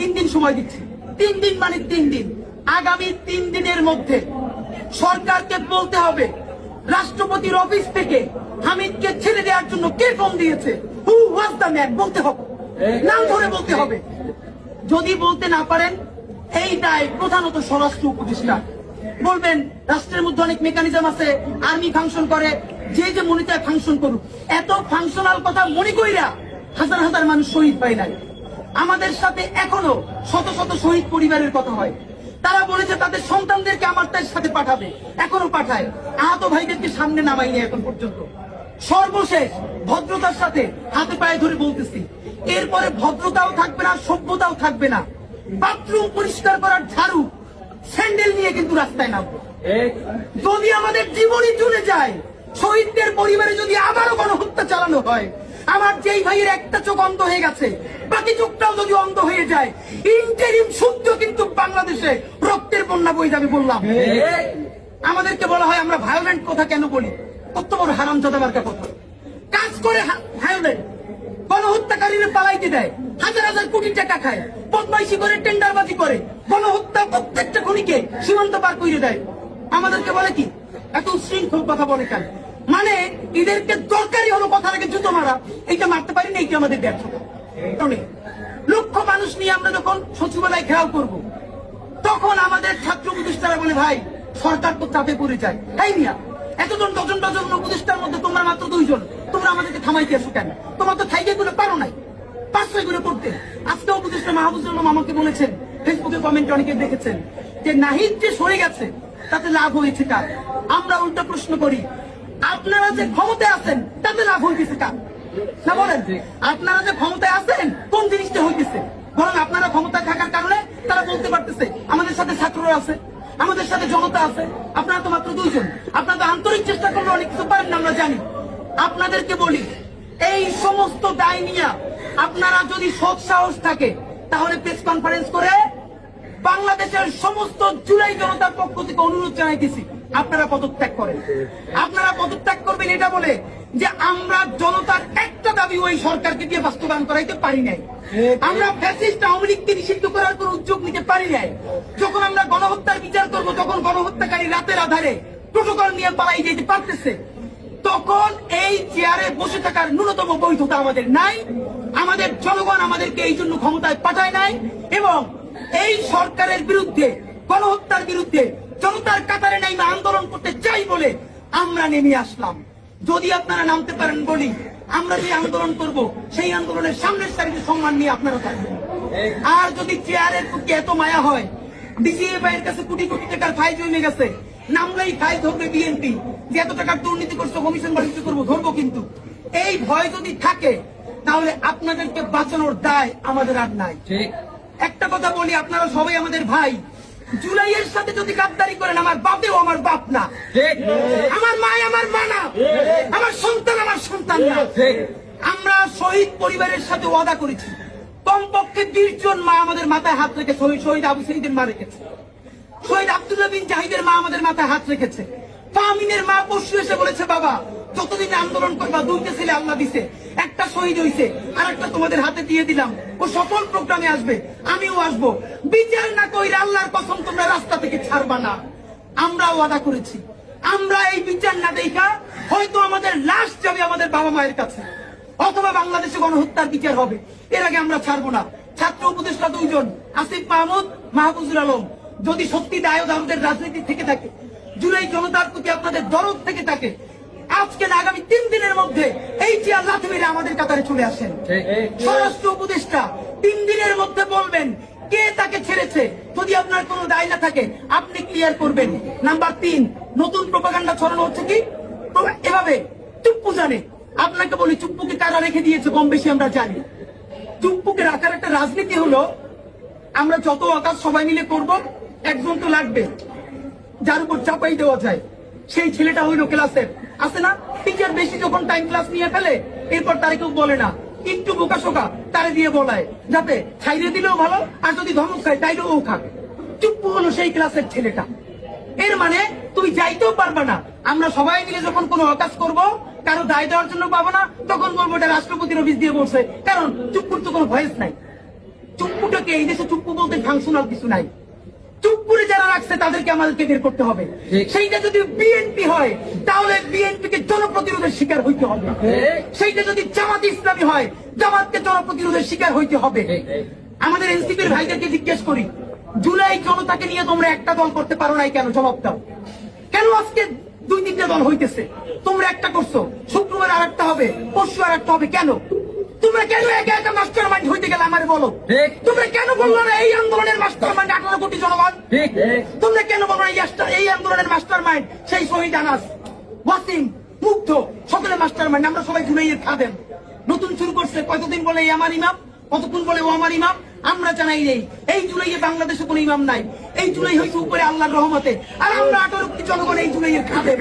তিন দিন সময় দিচ্ছি। তিন দিন মানে তিন দিন। আগামী তিন দিনের মধ্যে সরকারকে বলতে হবে, রাষ্ট্রপতির অফিস থেকে হামিদকে ছেড়ে দেওয়ার জন্য কে ফোন দিয়েছে? হু ওয়াজ দ্য ম্যান বলতে হবে। নাম ধরে বলতে হবে। যদি বলতে না পারেন, এইটাই প্রধানত স্বরাষ্ট্র উপদেষ্টা। বলবেন, রাষ্ট্রের মধ্যে অনেক মেকানিজম আছে আর্মি ফাংশন করে, যে যে মনে চায় ফাংশন করুক। এত ফাংশনাল কথা মনে কইরা হাজার হাজার মানুষ শহীদ পায় নাই। আমাদের সাথে এখনও শত শত শহীদ পরিবারের কথা হয়। তারা বলেছে তাদের সন্তানদেরকে আমার তার সাথে পাঠাবে। এখনও পাঠায়। আহত ভাইদেরকে সামনে নামাইনি এখন পর্যন্ত। সর্বশেষ ভদ্রতার সাথে হাতে পায়ে ধরে বলতেছি এরপরে ভদ্রতাও থাকবে না সভ্যতাও থাকবে না। বাথরুম পরিষ্কার করার ঝাড়ু স্যান্ডেল নিয়ে কিন্তু রাস্তায় নামবো। যদি আমাদের জীবনই চলে যায় শহীদদের পরিবারে যদি আবারও গণহত্যা চালানো হয় আমার যেই ভাইয়ের একটা চোখ অন্ধ হয়ে গেছে, বাকি চোখটাও যদি অন্ধ হয়ে যায় ইন্টারিম সূর্য কিন্তু বাংলাদেশে রক্তের বন্যা বয়ে যাবে বললাম। আমাদেরকে বলা হয় আমরা ভায়োলেন্ট কথা কেন বলি? কত বড় হারাম মার্কা কথা। কাজ করে ভায়োলেন্ট গণহত্যাকারীরা পালাইতে দেয়, হাজার হাজার কোটি টাকা খায়, বদমাইশি করে, টেন্ডারবাজি করে। গণহত্যা প্রত্যেকটা খুনিকে সীমান্ত পার করে দেয়। আমাদেরকে বলে কি? এত উশৃঙ্খল কথা বলে কেন? মানে এদেরকে দরকারি হলো কথা রেখে জুতো মারা। এইটা মারতে পারি না এইটা আমাদের ব্যর্থতা লক্ষ মানুষ নিয়ে আমরা যখন সচিবালয় ঘেরাও করব, তখন আমাদের ছাত্র উপদেষ্টারা বলে, ভাই, সরকার তো চাপে পড়ে যায়। তাই মিয়া, এতজন ডজন ডজন উপদেষ্টার মধ্যে তোমরা মাত্র দুইজন। তোমরা আমাদেরকে থামাইতে আসো কেন? তোমার তো থাইকে গুলো পারো নাই। পাঁচশো করে পড়তে। আজকে উপদেষ্টা মাহবুবুল আলম আমাকে বলেছেন, ফেসবুকে কমেন্ট অনেকে দেখেছেন, যে নাহিদ যে সরে গেছে, তাতে লাভ হয়েছে কার? আমরা উল্টা প্রশ্ন করি আপনারা যে ক্ষমতায় আছেন, তাতে লাভ হইতেছে কার? না বলেন? আপনারা যে ক্ষমতায় আছেন, কোন জিনিসটা হইতেছে? বরং আপনারা ক্ষমতায় থাকার কারণে তারা বলতে পারতেছে। আমাদের সাথে ছাত্ররা আছে, আমাদের সাথে জনতা আছে, আপনারা তো মাত্র দুইজন। আপনারা তো আন্তরিক চেষ্টা করলে অনেক কিছু পারেন না, আমরা জানি। আপনাদেরকে বলি, এই সমস্ত দায় নিয়ে আপনারা যদি সৎ সাহস থাকে, তাহলে প্রেস কনফারেন্স করে বাংলাদেশের সমস্ত জুলাই জনতার পক্ষ থেকে অনুরোধ জানাইতেছি। আপনারা পদত্যাগ করেন। আপনারা পদত্যাগ করবেন এটা বলে যে আমরা জনতার একটা দাবি ওই সরকারকে দিয়ে বাস্তবায়ন করাইতে পারি নাই। আমরা ফ্যাসিস্ট আওয়ামী লীগকে নিষিদ্ধ করার কোন উদ্যোগ নিতে পারি নাই। যখন আমরা গণহত্যার বিচার করব, তখন গণহত্যাকারী রাতের আধারে প্রোটোকল নিয়ে পালাই যেতে পারতেছে। তখন এই চেয়ারে বসে থাকার ন্যূনতম বৈধতা আমাদের নাই। আমাদের জনগণ আমাদেরকে এই জন্য ক্ষমতায় পাঠায় নাই এবং এই সরকারের বিরুদ্ধে, গণহত্যার বিরুদ্ধে জনতার কাতারে নাইমে আন্দোলন করতে চাই বলে আমরা নেমে আসলাম। যদি আপনারা নামতে পারেন বলি আমরা যে আন্দোলন করব সেই আন্দোলনের সামনের সারিতে সম্মান নিয়ে আপনারা থাকবেন। আর যদি চেয়ারের প্রতি এত মায়া হয় ডিসিএফ এর কাছে কোটি কোটি টাকার ফাইল জমে গেছে নামলেই ফাইল ধরবে বিএনপি। যে এত টাকার দুর্নীতি করছে কমিশন বাণিজ্য করব ধরবো কিন্তু। এই ভয় যদি থাকে তাহলে আপনাদেরকে বাঁচানোর দায় আমাদের আর নাই। একটা কথা বলি আপনারা সবাই আমাদের ভাই। জুলাইয়ের সাথে যদি গাদ্দারি করেন আমার বাপেও আমার বাপ না। আমার মা আমার মা না। আমার সন্তান আমার সন্তান না। আমরা শহীদ পরিবারের সাথে ওয়াদা করেছি। কমপক্ষে বিশ জন মা আমাদের মাথায় হাত রেখে শহীদ শহীদ আবু শহীদের মা রেখেছে। শহীদ আব্দুল্লাহ বিন জাহিদের মা আমাদের মাথায় হাত রেখেছে। ফামিনের মা পশু এসে বলেছে বাবা যতদিন আন্দোলন করবা দুইটা ছেলে আল্লাহ দিছে। একটা শহীদ হইছে আর একটা তোমাদের হাতে দিয়ে দিলাম। ও সকল প্রোগ্রামে আসবে, আমিও আসব। বিচার না কইরে আল্লাহর কসম তোমরা রাস্তা থেকে ছাড়বা না। আমরা ওয়াদা করেছি। আমরা এই বিচার না দেখা হয়তো আমাদের লাশ যাবে আমাদের বাবা মায়ের কাছে। অথবা বাংলাদেশে গণহত্যার বিচার হবে। এর আগে আমরা ছাড়বো না। ছাত্র উপদেষ্টা দুইজন, আসিফ মাহমুদ মাহবুজুল আলম। যদি সত্যি দায় আমাদের রাজনীতি থেকে থাকে, জুলাই জনতার প্রতি আপনাদের দরদ থেকে থাকে আজকে না আগামী তিন দিনের মধ্যে এই চেয়ার লাথি মেরে আমাদের কাতারে চলে আসেন। স্বরাষ্ট্র উপদেষ্টা তিন দিনের মধ্যে বলবেন কে তাকে ছেড়েছে। যদি আপনার কোনো দায় না থাকে আপনি ক্লিয়ার করবেন। নাম্বার তিন নতুন প্রপাগান্ডা ছড়ানো হচ্ছে কি? এভাবে চুপ্পু জানে। আপনাকে বলি চুপ্পুকে কারা রেখে দিয়েছে কম বেশি আমরা জানি। চুপ্পুকে রাখার একটা রাজনীতি হলো আমরা যত আকাশ সবাই মিলে করব একজন তো লাগবে যার উপর চাপাই দেওয়া যায়। সেই ছেলেটা হইল ক্লাসের। আছে না? টিচার বেশি যখন টাইম ক্লাস নিয়ে ফেলে, এরপর তারে কেউ বলে না। একটু বোকা শোকা তারে দিয়ে বলায়, যাতে ছাইরে দিলেও ভালো, আর যদি ধমক খায়, তাইলেও ও খাক চুপ্পু হলো সেই ক্লাসের ছেলেটা। এর মানে তুই যাইতেও পারবা না। আমরা সবাই মিলে যখন কোনো অকাজ করব, কারও দায় দেওয়ার জন্য পাবো না, তখন বলব এটা রাষ্ট্রপতির অফিস দিয়ে বলছে। কারণ চুপ্পুর তো কোনো ভয়েস নাই। চুপ্পুটাকে এই দেশে চুপ্পু বলতে ফাংশনাল কিছু নাই। চুপ্পুরে যারা রাখছে তাদেরকে আমাদেরকে বের করতে হবে। সেইটা যদি বিএনপি হয় তাহলে বিএনপি কে জনপ্রতিরোধের শিকার হইতে হবে। সেইটা যদি জামাত ইসলামী হয় জামাতকে জনপ্রতিরোধের শিকার হইতে হবে। আমাদের এনসিপির ভাইদেরকে জিজ্ঞেস করি জুলাই জনতাকে নিয়ে তোমরা একটা দল করতে পারো নাই কেন? জবাব দাও। কেন আজকে দুই তিনটা দল হইতেছে? তোমরা একটা করছ। শুক্রবার আর একটা হবে পরশু আর একটা হবে। কেন? তোমরা কেন একা একা মাস্টার মাইন্ড হইতে গেলে আমারে বলো। তোমরা কেন বলল না এই আন্দোলনের মাস্টার মাইন্ড আঠারো কোটি জনগণ? তোমরা কেন বলো না এই আন্দোলনের মাস্টার মাইন্ড সেই শহীদ আনাস ওয়াসিম মুগ্ধ সকলে মাস্টার মাইন্ড আমরা সবাই জুলাইয়ের খাদেন নতুন শুরু করছে কতদিন বলে এই আমার ইমাম? কতক্ষণ বলে ও আমার ইমাম? আমরা জানাই নেই। এই জুলাইয়ে বাংলাদেশে কোনো ইমাম নাই। এই জুলাই হয়েছে উপরে আল্লাহর রহমতে। আর আমরা আঠারো কোটি জনগণ এই জুলাইয়ের খাদেন